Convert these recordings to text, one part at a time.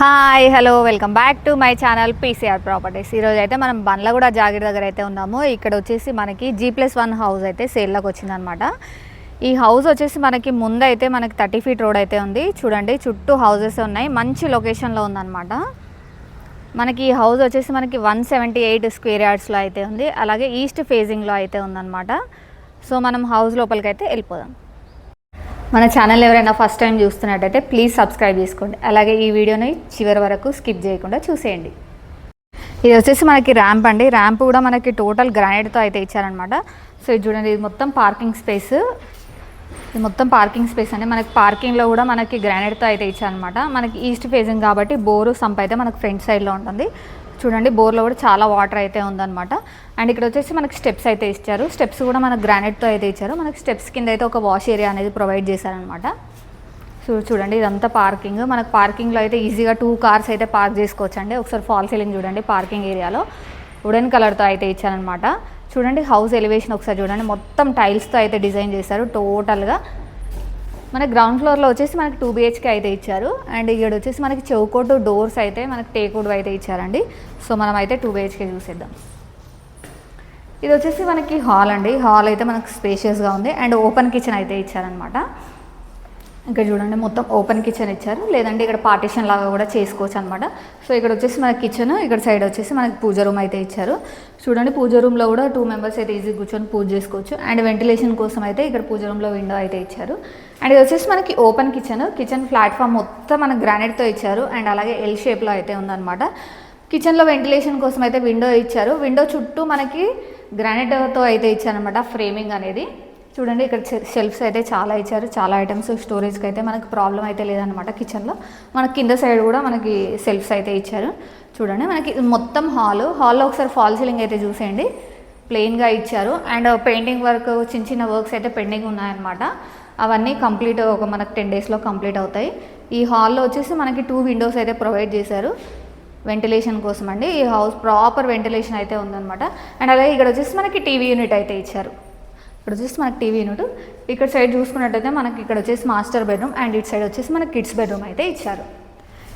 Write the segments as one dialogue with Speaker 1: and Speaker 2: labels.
Speaker 1: Hi hello welcome back to my channel PCR properties. ఈరోజు అయితే మనం బండ్లగూడ జాగిర్ దగ్గర అయితే ఉన్నాము. ఇక్కడ వచ్చేసి మనకి జీ ప్లస్ వన్ హౌస్ అయితే సేల్లోకి వచ్చిందనమాట ఈ హౌస్ వచ్చేసి మనకి ముందైతే మనకి థర్టీ ఫీట్ రోడ్ అయితే ఉంది. చూడండి చుట్టూ హౌసెస్ ఉన్నాయి. మంచి లొకేషన్లో ఉందన్నమాట. మనకి ఈ హౌస్ వచ్చేసి మనకి వన్ సెవెంటీ ఎయిట్ స్క్వేర్ యార్డ్స్లో అయితే ఉంది. అలాగే ఈస్ట్ ఫేజింగ్లో అయితే ఉందన్నమాట. సో మనం హౌస్ లోపలికి అయితే వెళ్ళిపోదాం. మన ఛానల్ ఎవరైనా ఫస్ట్ టైం చూస్తున్నట్టయితే ప్లీజ్ సబ్స్క్రైబ్ చేసుకోండి. అలాగే ఈ వీడియోని చివరి వరకు స్కిప్ చేయకుండా చూసేయండి. ఇది వచ్చేసి మనకి ర్యాంప్ అండి. ర్యాంప్ కూడా మనకి టోటల్ గ్రానైట్తో అయితే ఇచ్చారనమాట సో ఇది చూడండి ఇది మొత్తం పార్కింగ్ స్పేస్ ఇది మొత్తం పార్కింగ్ స్పేస్ అండి. మనకి పార్కింగ్లో కూడా మనకి గ్రానైట్తో అయితే ఇచ్చారనమాట మనకి ఈస్ట్ ఫేజింగ్ కాబట్టి బోరు సంప్ అయితే మనకు ఫ్రంట్ సైడ్లో ఉంటుంది. చూడండి బోర్లో కూడా చాలా వాటర్ అయితే ఉందన్నమాట. అండ్ ఇక్కడ వచ్చేసి మనకి స్టెప్స్ అయితే ఇచ్చారు. స్టెప్స్ కూడా మనకి గ్రానైట్తో అయితే ఇచ్చారు. మనకి స్టెప్స్ కింద అయితే ఒక వాష్ ఏరియా అనేది ప్రొవైడ్ చేశారనమాట సో చూడండి ఇదంతా పార్కింగ్. మనకు పార్కింగ్లో అయితే ఈజీగా టూ కార్స్ అయితే పార్క్ చేసుకోవచ్చు అండి ఒకసారి ఫాల్ సీలింగ్ చూడండి పార్కింగ్ ఏరియాలో. వుడెన్ కలర్తో అయితే ఇచ్చారనమాట చూడండి హౌస్ ఎలివేషన్ ఒకసారి చూడండి. మొత్తం టైల్స్తో అయితే డిజైన్ చేశారు టోటల్గా. మన గ్రౌండ్ ఫ్లోర్లో వచ్చేసి మనకి టూ బిహెచ్కే అయితే ఇచ్చారు. అండ్ ఇక్కడ వచ్చేసి మనకి చౌకోటు డోర్స్ అయితే మనకి టేకుడు అయితే ఇచ్చారండి. సో మనం అయితే టూ బిహెచ్కే చూసేద్దాం. ఇది వచ్చేసి మనకి హాల్ అండి. హాల్ అయితే మనకు స్పేషియస్గా ఉంది. అండ్ ఓపెన్ కిచెన్ అయితే ఇచ్చారనమాట ఇక్కడ చూడండి మొత్తం ఓపెన్ కిచెన్ ఇచ్చారు. లేదంటే ఇక్కడ పార్టీషన్ లాగా కూడా చేసుకోవచ్చు అనమాట సో ఇక్కడ వచ్చేసి మన కిచెన్ ఇక్కడ సైడ్ వచ్చేసి మనకి పూజ రూమ్ అయితే ఇచ్చారు. చూడండి పూజ రూమ్లో కూడా టూ మెంబర్స్ అయితే ఈజీ కూర్చొని పూజ చేసుకోవచ్చు. అండ్ వెంటిలేషన్ కోసం అయితే ఇక్కడ పూజ రూమ్లో విండో అయితే ఇచ్చారు. అండ్ ఇది వచ్చేసి మనకి ఓపెన్ కిచెన్ కిచెన్ ప్లాట్ఫామ్ మొత్తం మనకి గ్రానైట్తో ఇచ్చారు. అండ్ అలాగే ఎల్ షేప్లో అయితే ఉందన్నమాట. కిచెన్లో వెంటిలేషన్ కోసం అయితే విండో ఇచ్చారు. విండో చుట్టూ మనకి గ్రానైట్తో అయితే ఇచ్చారనమాట ఫ్రేమింగ్ అనేది. చూడండి ఇక్కడ షెల్ఫ్స్ అయితే చాలా ఇచ్చారు. చాలా ఐటమ్స్ స్టోరేజ్కి అయితే మనకి ప్రాబ్లం అయితే లేదనమాట కిచెన్లో మనకి కింద సైడ్ కూడా మనకి సెల్ఫ్స్ అయితే ఇచ్చారు. చూడండి మనకి మొత్తం హాల్. హాల్లో ఒకసారి ఫాల్ సీలింగ్ అయితే చూసేయండి. ప్లెయిన్గా ఇచ్చారు. అండ్ పెయింటింగ్ వర్క్ చిన్న చిన్న వర్క్స్ అయితే పెండింగ్ ఉన్నాయన్నమాట. అవన్నీ కంప్లీట్ ఒక మనకు టెన్ డేస్లో కంప్లీట్ అవుతాయి. ఈ హాల్లో వచ్చేసి మనకి టూ విండోస్ అయితే ప్రొవైడ్ చేశారు. వెంటిలేషన్ కోసం అండి ఈ హౌస్ ప్రాపర్ వెంటిలేషన్ అయితే ఉందన్నమాట. అండ్ అలాగే ఇక్కడ వచ్చేసి మనకి టీవీ యూనిట్ అయితే ఇచ్చారు. ఇక్కడ వచ్చేసి మనకి టీవీ యూనిట్ ఇక్కడ సైడ్ చూసుకున్నట్టయితే మనకి ఇక్కడ వచ్చేసి మాస్టర్ బెడ్రూమ్ అండ్ ఇటు సైడ్ వచ్చేసి మనకి కిడ్స్ బెడ్రూమ్ అయితే ఇచ్చారు.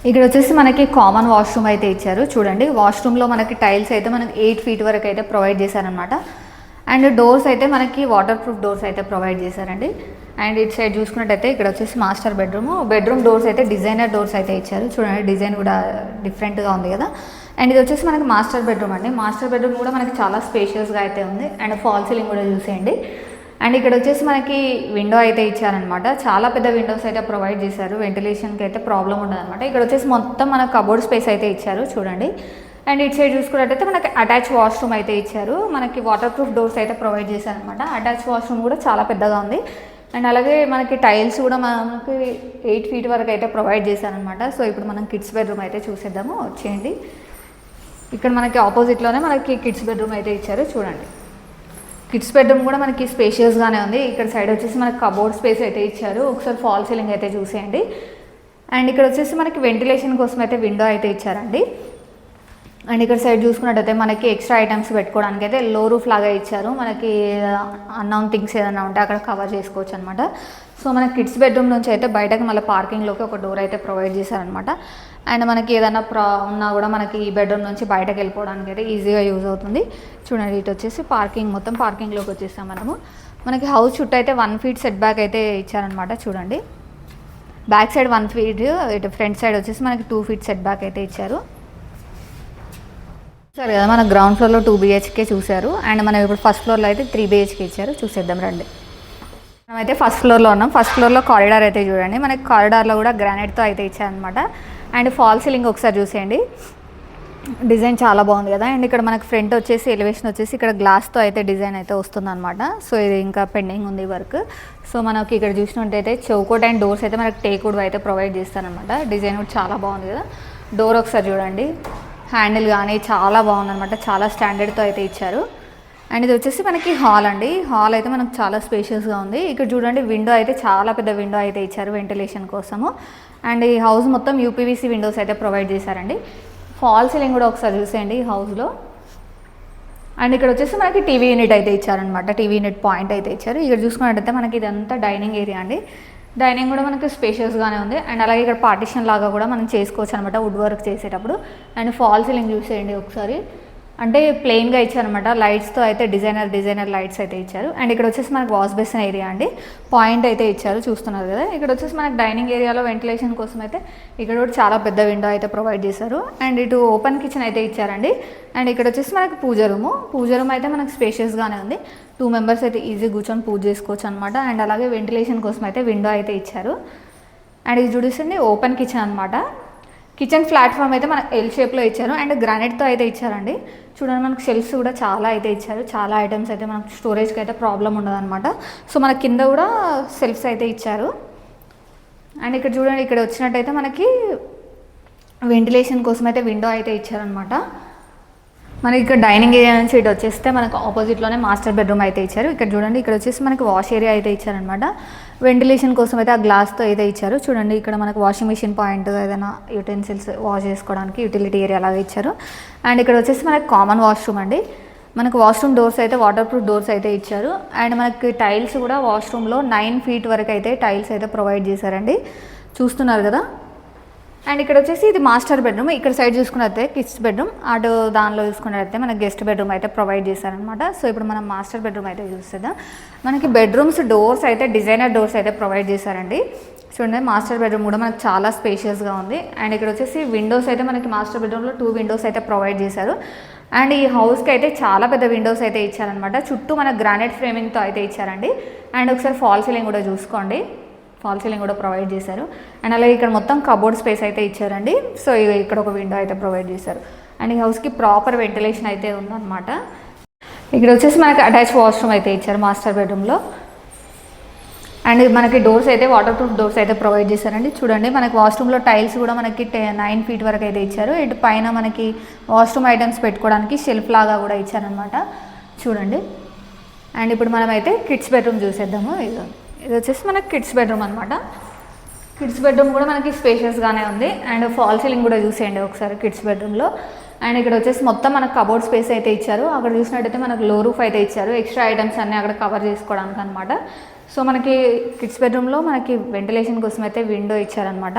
Speaker 1: ఇక్కడ వచ్చేసి మనకి కామన్ వాష్రూమ్ అయితే ఇచ్చారు. చూడండి వాష్రూమ్లో మనకి టైల్స్ అయితే మనకి ఎయిట్ ఫీట్ వరకు అయితే ప్రొవైడ్ చేశారనమాట అండ్ డోర్స్ అయితే మనకి వాటర్ ప్రూఫ్ డోర్స్ అయితే ప్రొవైడ్ చేశారండి. అండ్ ఇటు సైడ్ చూసుకున్నట్టయితే ఇక్కడ వచ్చేసి మాస్టర్ బెడ్రూమ్. బెడ్రూమ్ డోర్స్ అయితే డిజైనర్ డోర్స్ అయితే ఇచ్చారు. చూడండి డిజైన్ కూడా డిఫరెంట్గా ఉంది కదా. అండ్ ఇది వచ్చేసి మనకి మాస్టర్ బెడ్రూమ్ అండి. మాస్టర్ బెడ్రూమ్ కూడా మనకి చాలా స్పేషియస్గా అయితే ఉంది. అండ్ ఫాల్ సీలింగ్ కూడా చూసేయండి. అండ్ ఇక్కడ వచ్చేసి మనకి విండో అయితే ఇచ్చారనమాట చాలా పెద్ద విండోస్ అయితే ప్రొవైడ్ చేశారు. వెంటిలేషన్కి అయితే ప్రాబ్లం ఉండదన్నమాట. ఇక్కడ వచ్చేసి మొత్తం మనకు కబోర్డ్ స్పేస్ అయితే ఇచ్చారు. చూడండి. అండ్ ఇటు సైడ్ చూసుకున్నట్టయితే మనకి అటాచ్ వాష్రూమ్ అయితే ఇచ్చారు. మనకి వాటర్ ప్రూఫ్ డోర్స్ అయితే ప్రొవైడ్ చేశారనమాట అటాచ్ వాష్రూమ్ కూడా చాలా పెద్దగా ఉంది. అండ్ అలాగే మనకి టైల్స్ కూడా మనకి ఎయిట్ ఫీట్ వరకు అయితే ప్రొవైడ్ చేశారనమాట. సో ఇప్పుడు మనం కిడ్స్ బెడ్రూమ్ అయితే చూసేద్దాము. వచ్చేయండి. ఇక్కడ మనకి ఆపోజిట్లోనే మనకి కిడ్స్ బెడ్రూమ్ అయితే ఇచ్చారు. చూడండి. కిడ్స్ బెడ్రూమ్ కూడా మనకి స్పేషియస్గానే ఉంది. ఇక్కడ సైడ్ వచ్చేసి మనకి కబోర్డ్ స్పేస్ అయితే ఇచ్చారు. ఒకసారి ఫాల్ సీలింగ్ అయితే చూసేయండి. అండ్ ఇక్కడ వచ్చేసి మనకి వెంటిలేషన్ కోసం అయితే విండో అయితే ఇచ్చారండి. అండ్ ఇక్కడ సైడ్ చూసుకున్నట్టయితే మనకి ఎక్స్ట్రా ఐటమ్స్ పెట్టుకోవడానికి అయితే లో రూఫ్ లాగా ఇచ్చారు. మనకి అన్నౌన్ థింగ్స్ ఏదైనా ఉంటే అక్కడ కవర్ చేసుకోవచ్చు అనమాట సో మన కిడ్స్ బెడ్రూమ్ నుంచి అయితే బయటకు మళ్ళీ పార్కింగ్లోకి ఒక డోర్ అయితే ప్రొవైడ్ చేశారనమాట అండ్ మనకి ఏదైనా ప్రా ఉన్నా కూడా మనకి ఈ బెడ్రూమ్ నుంచి బయటకు వెళ్ళిపోవడానికి అయితే ఈజీగా యూజ్ అవుతుంది. చూడండి ఇటు వచ్చేసి పార్కింగ్ మొత్తం పార్కింగ్లోకి వచ్చేసాం మనము. మనకి హౌస్ చుట్టూ అయితే వన్ ఫీట్ సెట్ బ్యాక్ అయితే ఇచ్చారనమాట చూడండి. బ్యాక్ సైడ్ వన్ ఫీట్ ఇటు ఫ్రంట్ సైడ్ వచ్చేసి మనకి టూ ఫీట్ సెట్ బ్యాక్ అయితే ఇచ్చారు. సరే కదా మన గ్రౌండ్ ఫ్లోర్లో టూ బిహెచ్కే చూశారు. అండ్ మనం ఇప్పుడు ఫస్ట్ ఫ్లోర్లో అయితే త్రీ బిహెచ్కే ఇచ్చారు. చూసేద్దాం రండి. మనమైతే ఫస్ట్ ఫ్లోర్లో ఉన్నాం. ఫస్ట్ ఫ్లోర్లో కారిడార్ అయితే చూడండి. మనకి కారిడార్లో కూడా గ్రానైట్తో అయితే ఇచ్చారనమాట అండ్ ఫాల్ సీలింగ్ ఒకసారి చూసేయండి. డిజైన్ చాలా బాగుంది కదా. అండ్ ఇక్కడ మనకి ఫ్రంట్ వచ్చేసి ఎలివేషన్ వచ్చేసి ఇక్కడ గ్లాస్తో అయితే డిజైన్ అయితే వస్తుందన్నమాట. సో ఇది ఇంకా పెండింగ్ ఉంది వర్క్ సో మనకి ఇక్కడ చూసినట్టయితే చౌకోట్ అండ్ డోర్స్ అయితే మనకి టేకుడ్ అయితే ప్రొవైడ్ చేస్తానమాట డిజైన్ కూడా చాలా బాగుంది కదా. డోర్ ఒకసారి చూడండి. హ్యాండిల్ కానీ చాలా బాగుందన్నమాట. చాలా స్టాండర్డ్తో అయితే ఇచ్చారు. అండ్ ఇది వచ్చేసి మనకి హాల్ అండి. హాల్ అయితే మనకు చాలా స్పేషియస్గా ఉంది. ఇక్కడ చూడండి విండో అయితే చాలా పెద్ద విండో అయితే ఇచ్చారు వెంటిలేషన్ కోసము. అండ్ ఈ హౌస్ మొత్తం యూపీవీసీ విండోస్ అయితే ప్రొవైడ్ చేశారండి. ఫాల్ సీలింగ్ కూడా ఒకసారి చూసేయండి ఈ హౌస్లో అండ్ ఇక్కడ వచ్చేసి మనకి టీవీ యూనిట్ అయితే ఇచ్చారనమాట టీవీ యూనిట్ పాయింట్ అయితే ఇచ్చారు. ఇక్కడ చూసుకున్నట్టయితే మనకి ఇదంతా డైనింగ్ ఏరియా అండి. డైనింగ్ కూడా మనకి స్పేషియస్గానే ఉంది. అండ్ అలాగే ఇక్కడ పార్టిషన్ లాగా కూడా మనం చేసుకోవచ్చు అనమాట వుడ్ వర్క్ చేసేటప్పుడు. అండ్ ఫాల్ సీలింగ్ చూసేయండి ఒకసారి. అంటే ప్లెయిన్గా ఇచ్చారనమాట లైట్స్తో అయితే డిజైనర్ డిజైనర్ లైట్స్ అయితే ఇచ్చారు. అండ్ ఇక్కడ వచ్చేసి మనకు వాష్ బేసిన్ ఏరియా అండి. పాయింట్ అయితే ఇచ్చారు చూస్తున్నారు కదా. ఇక్కడ వచ్చేసి మనకి డైనింగ్ ఏరియాలో వెంటిలేషన్ కోసం అయితే ఇక్కడ కూడా చాలా పెద్ద విండో అయితే ప్రొవైడ్ చేశారు. అండ్ ఇటు ఓపెన్ కిచెన్ అయితే ఇచ్చారండి. అండ్ ఇక్కడ వచ్చేసి మనకి పూజ రూము. పూజ రూమ్ అయితే మనకి స్పేషియస్గానే ఉంది. టూ మెంబర్స్ అయితే ఈజీ కూర్చొని పూజ చేసుకోవచ్చు అనమాట అండ్ అలాగే వెంటిలేషన్ కోసం అయితే విండో అయితే ఇచ్చారు. అండ్ ఇది చూడిస్తుంది ఓపెన్ కిచెన్ అనమాట కిచెన్ ప్లాట్ఫామ్ అయితే మనకు ఎల్ షేప్లో ఇచ్చారు. అండ్ గ్రానైట్తో అయితే ఇచ్చారండి. చూడండి మనకు షెల్ఫ్స్ కూడా చాలా అయితే ఇచ్చారు. చాలా ఐటమ్స్ అయితే మనకు స్టోరేజ్కి అయితే ప్రాబ్లం ఉండదన్నమాట సో మన కింద కూడా సెల్ఫ్స్ అయితే ఇచ్చారు. అండ్ ఇక్కడ చూడండి ఇక్కడ వచ్చినట్టయితే మనకి వెంటిలేషన్ కోసం అయితే విండో అయితే ఇచ్చారనమాట మనకి ఇక్కడ డైనింగ్ ఏరియా నుంచి ఇటు వచ్చేస్తే మనకు ఆపోజిట్లోనే మాస్టర్ బెడ్రూమ్ అయితే ఇచ్చారు. ఇక్కడ చూడండి ఇక్కడ వచ్చేసి మనకి వాష్ ఏరియా అయితే ఇచ్చారనమాట వెంటిలేషన్ కోసం అయితే ఆ గ్లాస్తో అయితే ఇచ్చారు. చూడండి ఇక్కడ మనకు వాషింగ్ మిషన్ పాయింట్ ఏదైనా యూటెన్సిల్స్ వాష్ చేసుకోవడానికి యూటిలిటీ ఏరియా లాగా ఇచ్చారు. అండ్ ఇక్కడ వచ్చేసి మనకి కామన్ వాష్రూమ్ అండి. మనకు వాష్రూమ్ డోర్స్ అయితే వాటర్ ప్రూఫ్ డోర్స్ అయితే ఇచ్చారు. అండ్ మనకి టైల్స్ కూడా వాష్రూమ్లో నైన్ ఫీట్ వరకు అయితే టైల్స్ అయితే ప్రొవైడ్ చేశారండి. చూస్తున్నారు కదా? అండ్ ఇక్కడ వచ్చేసి ఇది మాస్టర్ బెడ్రూమ్. ఇక్కడ సైడ్ చూసుకున్నట్టే కిడ్స్ బెడ్రూమ్. అటు దానిలో చూసుకున్నట్లయితే మనకి గెస్ట్ బెడ్రూమ్ అయితే ప్రొవైడ్ చేశారనమాట సో ఇప్పుడు మనం మాస్టర్ బెడ్రూమ్ అయితే చూస్తుందాం మనకి బెడ్రూమ్స్ డోర్స్ అయితే డిజైనర్ డోర్స్ అయితే ప్రొవైడ్ చేశారండి. చూడండి మాస్టర్ బెడ్రూమ్ కూడా మనకు చాలా స్పేషియస్గా ఉంది. అండ్ ఇక్కడ వచ్చేసి విండోస్ అయితే మనకి మాస్టర్ బెడ్రూమ్లో టూ విండోస్ అయితే ప్రొవైడ్ చేశారు. అండ్ ఈ హౌస్కి అయితే చాలా పెద్ద విండోస్ అయితే ఇచ్చారనమాట చుట్టూ మనకు గ్రానైట్ ఫ్రేమింగ్తో అయితే ఇచ్చారండి. అండ్ ఒకసారి ఫాల్ సీలింగ్ కూడా చూసుకోండి. ఫాల్ సీలింగ్ కూడా ప్రొవైడ్ చేశారు. అండ్ అలాగే ఇక్కడ మొత్తం కబోర్డ్ స్పేస్ అయితే ఇచ్చారండి. సో ఇక్కడ ఒక విండో అయితే ప్రొవైడ్ చేశారు. అండ్ ఈ హౌస్కి ప్రాపర్ వెంటిలేషన్ అయితే ఉందన్నమాట. ఇక్కడ వచ్చేసి మనకి అటాచ్ వాష్రూమ్ అయితే ఇచ్చారు మాస్టర్ బెడ్రూమ్లో. అండ్ మనకి డోర్స్ అయితే వాటర్ ప్రూఫ్ డోర్స్ అయితే ప్రొవైడ్ చేశారండి. చూడండి మనకి వాష్రూమ్లో టైల్స్ కూడా మనకి నైన్ ఫీట్ వరకు అయితే ఇచ్చారు. ఇటు పైన మనకి వాష్రూమ్ ఐటమ్స్ పెట్టుకోవడానికి షెల్ఫ్ లాగా కూడా ఇచ్చారనమాట చూడండి. అండ్ ఇప్పుడు మనం అయితే కిడ్స్ బెడ్రూమ్ చూసేద్దాము. ఇది ఇది వచ్చేసి మనకి కిడ్స్ బెడ్రూమ్ అనమాట కిడ్స్ బెడ్రూమ్ కూడా మనకి స్పేషియస్గానే ఉంది. అండ్ ఫాల్ సీలింగ్ కూడా చూసేయండి ఒకసారి కిడ్స్ బెడ్రూమ్లో అండ్ ఇక్కడ వచ్చేసి మొత్తం మనకు కబోర్డ్ స్పేస్ అయితే ఇచ్చారు. అక్కడ చూసినట్టయితే మనకు లో రూఫ్ అయితే ఇచ్చారు. ఎక్స్ట్రా ఐటమ్స్ అన్నీ అక్కడ కవర్ చేసుకోవడానికి అనమాట సో మనకి కిడ్స్ బెడ్రూమ్లో మనకి వెంటిలేషన్ కోసం అయితే విండో ఇచ్చారనమాట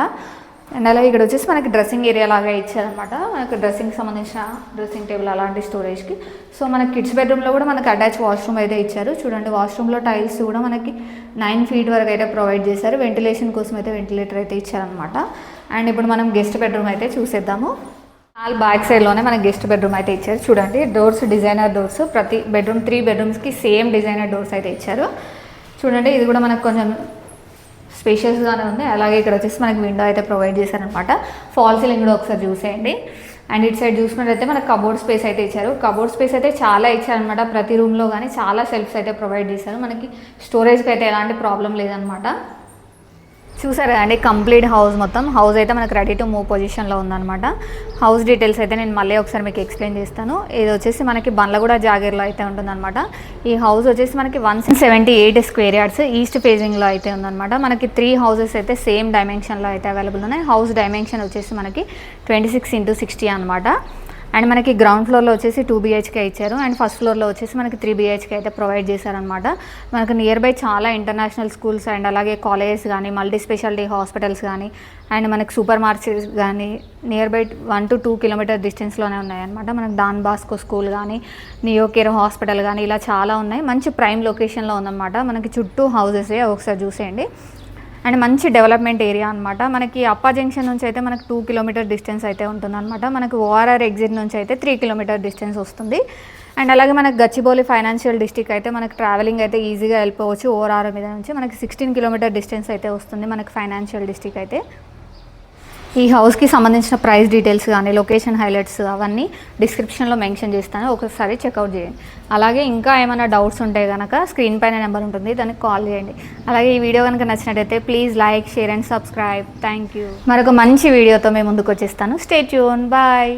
Speaker 1: అండ్ అలా ఇక్కడ వచ్చేసి మనకి డ్రెస్సింగ్ ఏరియా లాగా ఇచ్చారనమాట మనకి డ్రెస్సింగ్కి సంబంధించిన డ్రెస్సింగ్ టేబుల్ అలాంటి స్టోరేజ్కి. సో మనకి కిడ్స్ బెడ్రూమ్లో కూడా మనకి అటాచ్ వాష్రూమ్ అయితే ఇచ్చారు. చూడండి వాష్రూమ్లో టైల్స్ కూడా మనకి నైన్ ఫీట్ వరకు అయితే ప్రొవైడ్ చేశారు. వెంటిలేషన్ కోసం అయితే వెంటిలేటర్ అయితే ఇచ్చారనమాట అండ్ ఇప్పుడు మనం గెస్ట్ బెడ్రూమ్ అయితే చూసేద్దాము. ఆల్ బ్యాక్ సైడ్లోనే మనకి గెస్ట్ బెడ్రూమ్ అయితే ఇచ్చారు. చూడండి డోర్స్ డిజైనర్ డోర్స్ ప్రతి బెడ్రూమ్ త్రీ బెడ్రూమ్స్కి సేమ్ డిజైనర్ డోర్స్ అయితే ఇచ్చారు. చూడండి ఇది కూడా మనకు కొంచెం స్పేషియస్గానే ఉంది అలాగే ఇక్కడ వచ్చేసి మనకి విండో అయితే ప్రొవైడ్ చేశారనమాట. ఫాల్ సీలింగ్ కూడా ఒకసారి చూసేయండి. అండ్ ఇటు సైడ్ చూసుకున్నట్లయితే మనకు కబోర్డ్ స్పేస్ అయితే ఇచ్చారు. కబోర్డ్ స్పేస్ అయితే చాలా ఇచ్చారనమాట. ప్రతి రూమ్లో కానీ చాలా సెల్ఫ్స్ అయితే ప్రొవైడ్ చేశారు. మనకి స్టోరేజ్కి అయితే ఎలాంటి ప్రాబ్లం లేదనమాట. చూసారు కదండి కంప్లీట్ హౌస్ మొత్తం. హౌస్ అయితే మనకు రెడీ టు మూవ్ పొజిషన్లో ఉందన్నమాట. హౌస్ డీటెయిల్స్ అయితే నేను మళ్ళీ ఒకసారి మీకు ఎక్స్ప్లెయిన్ చేస్తాను. ఇది వచ్చేసి మనకి బండ్లగూడ జాగీర్లో అయితే ఉంటుందన్నమాట. ఈ హౌస్ వచ్చేసి మనకి one seventy eight square yards east ఫేజింగ్లో అయితే ఉందన్నమాట. మనకి త్రీ హౌసెస్ అయితే సేమ్ డైమెన్షన్లో అయితే అవైలబుల్ ఉన్నాయి. హౌస్ డైమెన్షన్ వచ్చేసి మనకి ట్వంటీ సిక్స్ ఇంటూ సిక్స్టీ అనమాట అండ్ మనకి గ్రౌండ్ ఫ్లోర్లో వచ్చేసి టూ బీహెచ్కే ఇచ్చారు. అండ్ ఫస్ట్ ఫ్లోర్లో వచ్చేసి మనకి త్రీ బీహెచ్కే అయితే ప్రొవైడ్ చేశారనమాట మనకు నియర్ బై చాలా ఇంటర్నేషనల్ స్కూల్స్ అండ్ అలాగే కాలేజెస్ కానీ మల్టీ స్పెషాలిటీ హాస్పిటల్స్ కానీ అండ్ మనకి సూపర్ మార్కెట్స్ కానీ nearby one to two kilometre డిస్టెన్స్లోనే ఉన్నాయన్నమాట. మనకు డాన్ బాస్కో స్కూల్ కానీ నియోకేర్ హాస్పిటల్ కానీ ఇలా చాలా ఉన్నాయి. మంచి ప్రైమ్ లొకేషన్లో ఉందన్నమాట. మనకి చుట్టూ హౌసెస్ ఒకసారి చూసేయండి. అండ్ మంచి డెవలప్మెంట్ ఏరియా అనమాట మనకి అప్పా జంక్షన్ నుంచి అయితే మనకు టూ కిలోమీటర్ డిస్టెన్స్ అయితే ఉంటుంది అనమాట మనకు ఓఆర్ఆర్ ఎగ్జిట్ నుంచి అయితే త్రీ కిలోమీటర్ డిస్టెన్స్ వస్తుంది. అండ్ అలాగే మనకు గచ్చిబౌలి ఫైనాన్షియల్ డిస్టిక్ అయితే మనకు ట్రావెలింగ్ అయితే ఈజీగా వెళ్ళిపోవచ్చు. ఓఆర్ఆర్ మీద నుంచి మనకి సిక్స్టీన్ కిలోమీటర్ డిస్టెన్స్ అయితే వస్తుంది మనకి ఫైనాన్షియల్ డిస్టిక్ అయితే. ఈ హౌస్కి సంబంధించిన ప్రైస్ డీటెయిల్స్ కానీ లొకేషన్ హైలైట్స్ అవన్నీ డిస్క్రిప్షన్లో మెన్షన్ చేస్తాను. ఒకసారి చెక్అవుట్ చేయండి. అలాగే ఇంకా ఏమైనా డౌట్స్ ఉంటే కనుక స్క్రీన్ పైన నెంబర్ ఉంటుంది దానికి కాల్ చేయండి. అలాగే ఈ వీడియో కనుక నచ్చినట్టయితే please like share and subscribe thank you మరొక మంచి వీడియోతో మేము ముందుకు వచ్చేస్తాను. Stay tune bye